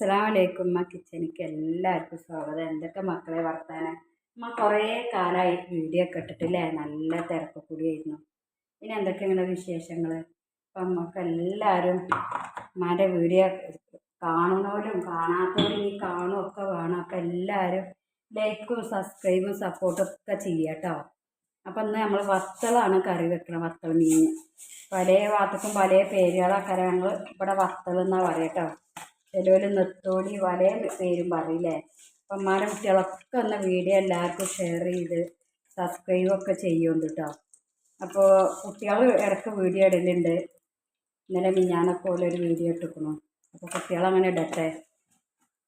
അസ്സലാമു അലൈക്കും ഉമ്മ കിച്ചനിക്ക് എല്ലാവർക്കും സ്വാഗതം. എന്തൊക്കെ മക്കളെ വർത്താനം? ഉമ്മ കുറേ കാലമായി വീഡിയോ ഒക്കെ ഇട്ടിട്ടില്ലേ? നല്ല തിരക്ക് കൂടിയായിരുന്നു. പിന്നെ എന്തൊക്കെ ഇങ്ങനെ വിശേഷങ്ങൾ അപ്പം നമുക്ക് എല്ലാവരും ഉമ്മാന്റെ വീഡിയോ കാണുന്നവരും കാണാത്തവരും ഈ കാണുമൊക്കെ വേണം. അപ്പം എല്ലാവരും ലൈക്കും സബ്സ്ക്രൈബും സപ്പോർട്ടും ഒക്കെ ചെയ്യട്ടോ അപ്പം ഇന്ന് നമ്മൾ വത്തളാണ് കറി വെക്കണം വത്തൾ മീൻ. പല ഭാഗത്തേക്കും പല പേരുകളൊക്കെ ഞങ്ങൾ ഇവിടെ വത്തൾ കേട്ടോ ചിലവർ നിർത്തോടി വലയ പേരും പറയില്ലേ? അപ്പം അമ്മാരെ കുട്ടികളൊക്കെ ഒന്ന് വീഡിയോ എല്ലാവർക്കും ഷെയർ ചെയ്ത് സബ്സ്ക്രൈബ് ഒക്കെ ചെയ്യുന്നുണ്ട് കേട്ടോ അപ്പോൾ കുട്ടികൾ ഇടയ്ക്ക് വീഡിയോ ഇടലുണ്ട്. ഇന്നലെ മിഞ്ഞാനൊക്കെ പോലെ ഒരു വീഡിയോ ഇട്ടിരിക്കുന്നു അപ്പോൾ കുട്ടികളങ്ങനെ ഇടട്ടെ.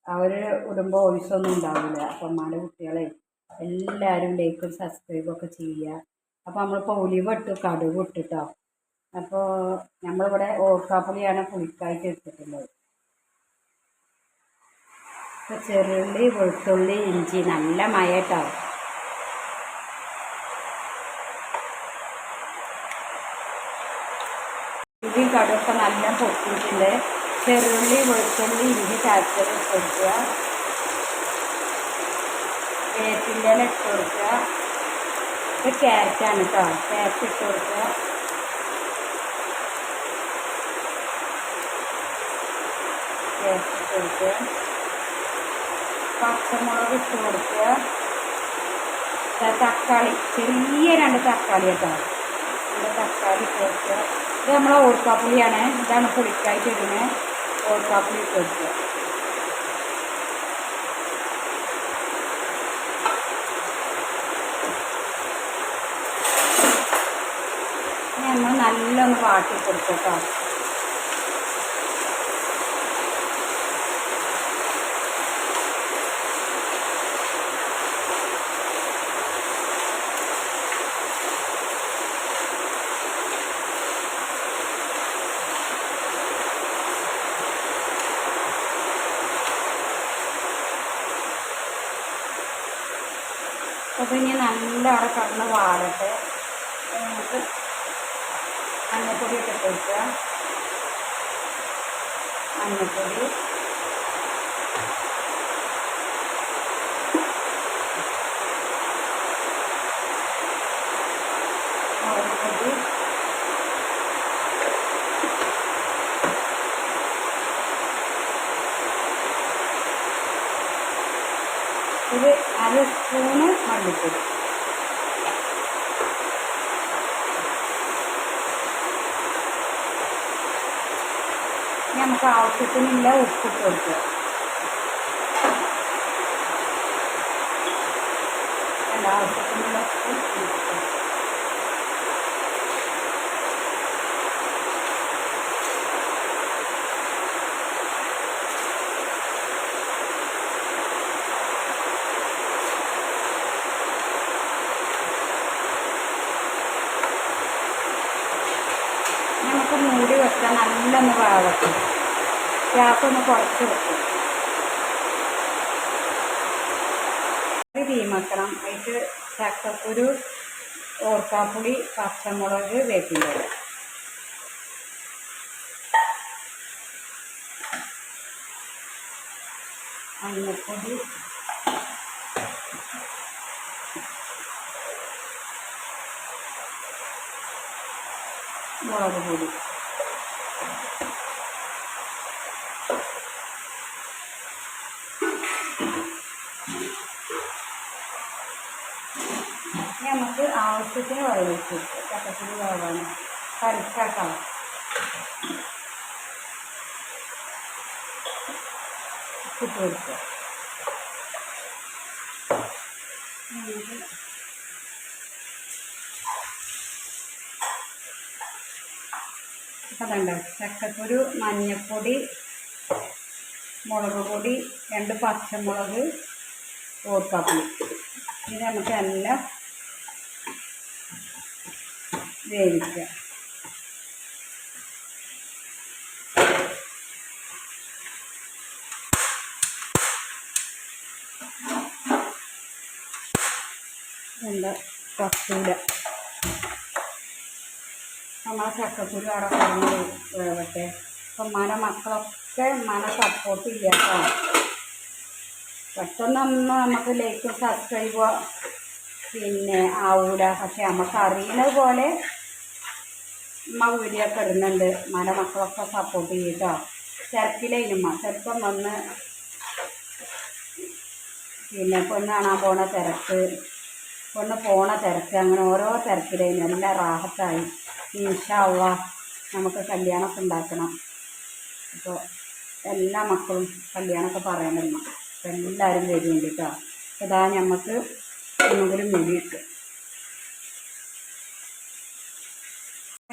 അവർ ഇടുമ്പോൾ വോയിസൊന്നും ഉണ്ടാവില്ല അപ്പം അമ്മാന്റെ കുട്ടികളെ എല്ലാവരും ലൈക്കും സബ്സ്ക്രൈബൊക്കെ ചെയ്യുക. അപ്പോൾ നമ്മളിപ്പോൾ ഒലിവ് ഇട്ടു കടുക് ഇട്ടിട്ടോ. അപ്പോൾ നമ്മളിവിടെ ഓർക്കാപ്പുളിയാണ് പുളിക്കായിട്ട് എടുത്തിട്ടുള്ളത് ഇപ്പോൾ ചെറുള്ളി വെളുത്തുള്ളി ഇഞ്ചി നല്ല മയട്ടോ. കേട്ടോ ഇഞ്ചി നല്ല പൊട്ടിയിട്ടുണ്ട്. ചെറുള്ളി വെളുത്തുള്ളി ഇഞ്ചി ചാച്ചത് ഇട്ട് കൊടുക്കുക. വേപ്പിന്റെ ഇല ഇട്ട് കൊടുക്കുക. ഇത് ക്യാരറ്റാണ് കേട്ടോ ക്യാരറ്റ് ഇട്ട് കൊടുക്കുക. ക്യാരറ്റ് ഇട്ട് കൊടുക്കുക. പച്ചമുളക് ഇട്ട് കൊടുക്കുക. തക്കാളി ചെറിയ രണ്ട് തക്കാളി കേട്ടോ. ഇവിടെ തക്കാളി ഇട്ട് കൊടുക്കുക. ഇത് നമ്മളെ ഓർക്കാപ്പുളിയാണ്. ഇതാണ് പുളിക്കായിട്ട് ഇടുന്നത് ഓർക്കാപ്പുളി ഇട്ട് കൊടുക്കുക. നമ്മൾ നല്ലൊന്ന് വാട്ടി കൊടുക്കട്ടോ ഇനി നല്ല അവിടെ കടന്ന് വാടട്ടെ. നമുക്ക് മഞ്ഞപ്പൊടി ഒക്കെ ഇട്ട് കൊടുക്കുക മഞ്ഞപ്പൊടി മുളക് പൊടി ഒരു അര സ്പൂണ് മല്ലിപ്പൊടി നമുക്ക് ആവശ്യത്തിനുള്ള ഉപ്പിട്ട് കൊടുക്കുക വേണ്ട ആവശ്യത്തിനുള്ള ഉപ്പ് ഇട്ട് കൊടുക്കുക. നമുക്ക് മൂടി വെക്കാൻ നല്ലൊന്ന് ക്യാപ്പ് ഒന്ന് കുറച്ച് വെക്കും അത് തീമക്കണം അതിൽ ചക്കക്കുരു ഓർക്കാപ്പുളി പച്ചമുളക് വേപ്പിന്റെ ഇല മഞ്ഞൾപ്പൊടി. മുളക് പൊടി നമുക്ക് ആവശ്യത്തിന് വെള്ളം ഒഴിച്ച് കൊടുക്കുക ചക്കക്കുരു വേവാണ്. കരിച്ചാക്കാം ഇട്ട് കൊടുക്കുക മഞ്ഞൾപ്പൊടി മുളക് പൊടി രണ്ട് പച്ചമുളക് ഓർക്കാപ്പുളി. ഇത് നമുക്ക് എല്ലാം വേവിക്കുക എന്താ കപ്പൂല നമ്മളെ ചക്കക്കുരു അവിടെ കിടന്ന് വേവട്ടെ അപ്പം മന മക്കളൊക്കെ ഉമ്മാനെ സപ്പോർട്ട് ചെയ്യാം പെട്ടെന്ന് പെട്ടെന്നൊന്നും നമുക്ക് ലൈക്കും സബ്സ്ക്രൈബോ പിന്നെ ആവൂല. പക്ഷെ നമുക്ക് അറിയുന്നത് പോലെ ഉമ്മ വീഡിയോ ഒക്കെ ഇടുന്നുണ്ട് ഉമ്മാന്റെ മക്കളൊക്കെ സപ്പോർട്ട് ചെയ്യും കേട്ടോ തിരക്കിലേനുമ്മ ചെറുപ്പം വന്ന് പിന്നെ പൊന്ന് കാണാൻ പോണ തിരക്ക്. പെണ്ണ് പോണ തിരക്ക്. അങ്ങനെ ഓരോ തിരക്കിലേനും എല്ലാം റാഹത്തായി. ഇൻഷാള്ള നമുക്ക് കല്യാണമൊക്കെ ഉണ്ടാക്കണം. അപ്പോൾ എല്ലാ മക്കളും കല്യാണമൊക്കെ പറയണമ്മ എല്ലാവരും വരുന്നുണ്ട് കേട്ടോ. അതാ നമുക്ക് ഒന്നുകൂടി മുടിയിട്ട്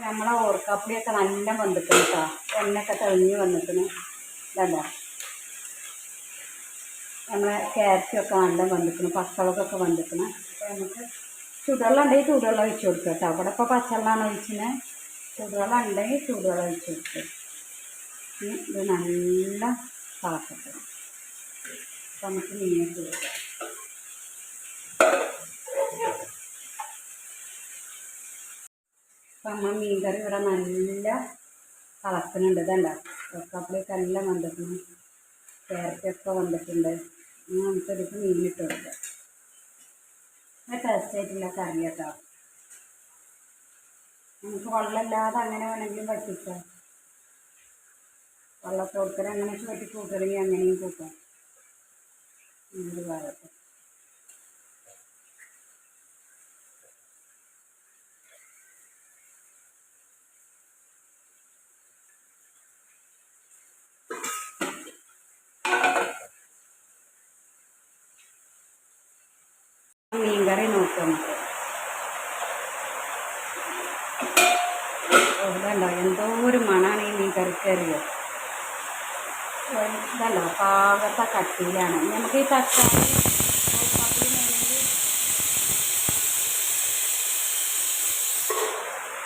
നമ്മളെ ഓർക്കാപ്പുടിയൊക്കെ നല്ല വന്നിട്ടുണ്ട് കേട്ടോ എണ്ണയൊക്കെ തെളിഞ്ഞ് വന്നിട്ടുണ്ട്. ഇതല്ല നമ്മളെ ക്യാരറ്റൊക്കെ നല്ല വന്നിട്ടുണ്ട് പച്ചവളകൊക്കെ വന്നിട്ടുണ്ട് അപ്പോൾ നമുക്ക് ചൂടുവെള്ളം ഉണ്ടെങ്കിൽ ചൂടുവെള്ളം ഒഴിച്ച് കൊടുക്കുക കേട്ടോ അവിടെ ഇപ്പോൾ പച്ചവെള്ളമാണ് ഒഴിച്ചിന്. ചൂടുവെള്ളം ഉണ്ടെങ്കിൽ ചൂടുവെള്ളം ഒഴിച്ച് കൊടുക്കുക ഇത് നല്ല തിളക്കട്ടെ നമുക്ക് മീനിട്ട് കൊടുക്കാം അപ്പം നമ്മൾ മീൻകറി ഇവിടെ നല്ല തിളക്കുന്നുണ്ട് ഇതല്ല? വെക്കാപ്പിളിയൊക്കെ എല്ലാം വന്നിട്ടുണ്ട്. ക്യാരറ്റൊക്കെ വന്നിട്ടുണ്ട്. ഇനി മീൻ മീനിട്ട് കൊടുക്കാം. ടേസ്റ്റ് ആയിട്ടുള്ള കറി കേട്ടോ. നമുക്ക് വെള്ളമില്ലാതെ അങ്ങനെ വേണമെങ്കിലും പറ്റിക്കാം വെള്ളമൊക്കെ കൊടുക്കൽ അങ്ങനെ ചുവട്ടി കൂട്ടണമെങ്കിൽ അങ്ങനെയും കൂട്ടാം. ഒരു ഭാഗത്ത് മീൻകറി നോക്കാം നമുക്ക്. എന്തോ ഒരു മണമാണ് ഈ മീൻ കറിക്കറിയോ ഇതല്ല പാകത്തെ കട്ടിയിലാണ്. നമുക്ക് ഈ തക്കാളി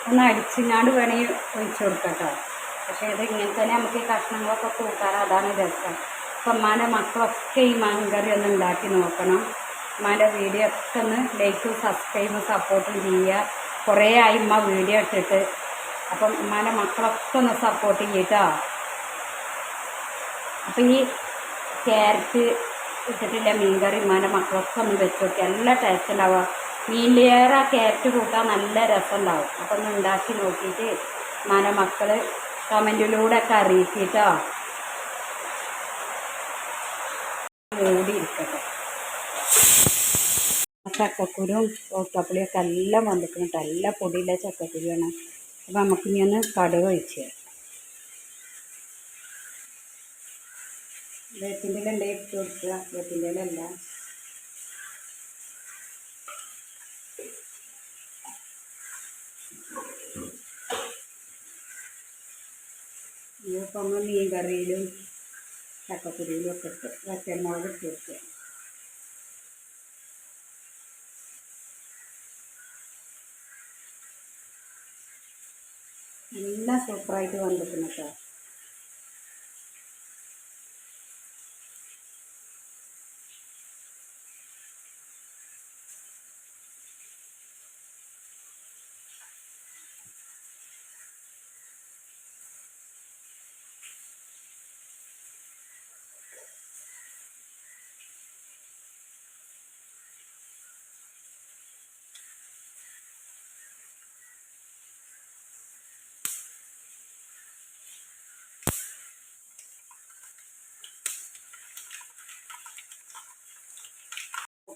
ഒന്ന് അടിച്ചിങ്ങാണ്ട് വേണമെങ്കിൽ ഒഴിച്ചു കൊടുക്കാം കേട്ടോ പക്ഷേ ഇത് ഇങ്ങനെ തന്നെ നമുക്ക് ഈ കഷ്ണങ്ങളൊക്കെ കൂട്ടാറ് അതാണ് രസം. അപ്പം അമ്മാന്റെ മക്കളൊക്കെ ഈ മീൻകറി ഒന്ന് ഉണ്ടാക്കി നോക്കണം. ഉമ്മാന്റെ വീഡിയോ ഒക്കെ ഒന്ന് ലൈക്കും സബ്സ്ക്രൈബും സപ്പോർട്ടും ചെയ്യുക. കുറേ ആയി ഉമ്മ വീഡിയോ ഇട്ടിട്ട്. അപ്പം ഉമ്മാന്റെ മക്കളൊക്കെ ഒന്ന് സപ്പോർട്ട് ചെയ്യട്ടോ. അപ്പം ഈ ക്യാരറ്റ് ഇട്ടിട്ടില്ല മീൻകറി ഉമ്മാന്റെ മക്കളൊക്കെ ഒന്ന് വെച്ച് നോക്കി നല്ല ടേസ്റ്റ് ഉണ്ടാവുക. മീനിലേറെ ക്യാരറ്റ് കൂട്ടാൻ നല്ല രസം ഉണ്ടാവും. അപ്പം ഒന്ന് ഉണ്ടാക്കി നോക്കിയിട്ട് ഉമ്മാന്റെ മക്കൾ കമന്റിലൂടെ ഒക്കെ അറിയിച്ചിട്ടോ ചക്കക്കുരും ഒക്കെ എല്ലാം വന്നിട്ടുണ്ട് എല്ലാ പൊടിയിലെ ചക്കക്കുരുവാണ്. അപ്പം നമുക്ക് ഇനി ഒന്ന് കടുക് ഒഴിച്ച് വേപ്പിന്റെ ഇല ഇട്ട് കൊടുക്കുക. വേപ്പിന്റെ ഇല അല്ല. ഇനിയിപ്പോൾ നമ്മൾ മീൻ കറിയിലും ചക്കക്കുരുവിലും ഒക്കെ ഇട്ട് വറ്റൽമുളക് ഇട്ട് കൊടുക്കുക. എല്ലാം സൂപ്പറായിട്ട് വന്നിട്ടുണ്ട് കേട്ടോ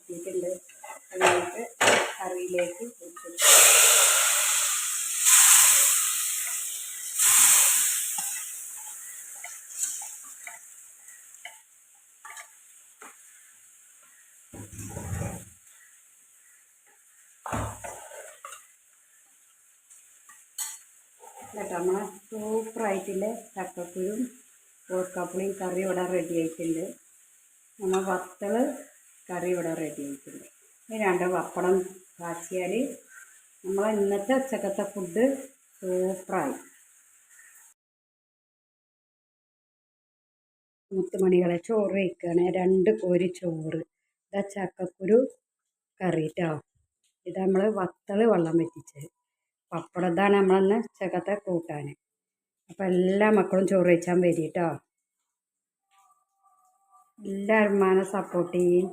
എത്തിയിട്ടുണ്ട് എന്നിട്ട് കറിയിലേക്ക് ഒഴിച്ചു. കേട്ടോ നമ്മളെ സൂപ്പറായിട്ടുള്ള ചക്കക്കുരും ഓർക്കാപ്പുളിയും കറി ഇവിടെ റെഡി ആയിട്ടുണ്ട്. നമ്മൾ വത്തൾ കറി ഇവിടെ റെഡി ആയിട്ടുണ്ട്. ഇനി രണ്ട് പപ്പടം കാച്ചിയാൽ നമ്മളെ ഇന്നത്തെ ഉച്ചക്കത്തെ ഫുഡ് സൂപ്പറായി മുത്തുമണികളെ ചോറ് വയ്ക്കുകയാണ് രണ്ട് കോരി ചോറ്. ഇതാ ചക്കക്കുരു കറിയിട്ടോ ഇത് നമ്മൾ വത്തൾ വെള്ളം വറ്റിച്ചത്. പപ്പടം ഇതാണ് നമ്മളിന്ന് ഉച്ചക്കത്തെ കൂട്ടാൻ അപ്പം എല്ലാ മക്കളും ചോറ് വെച്ചാൽ വരും കേട്ടോ എല്ലാവരും ഉമ്മാനെ സപ്പോർട്ട് ചെയ്യും.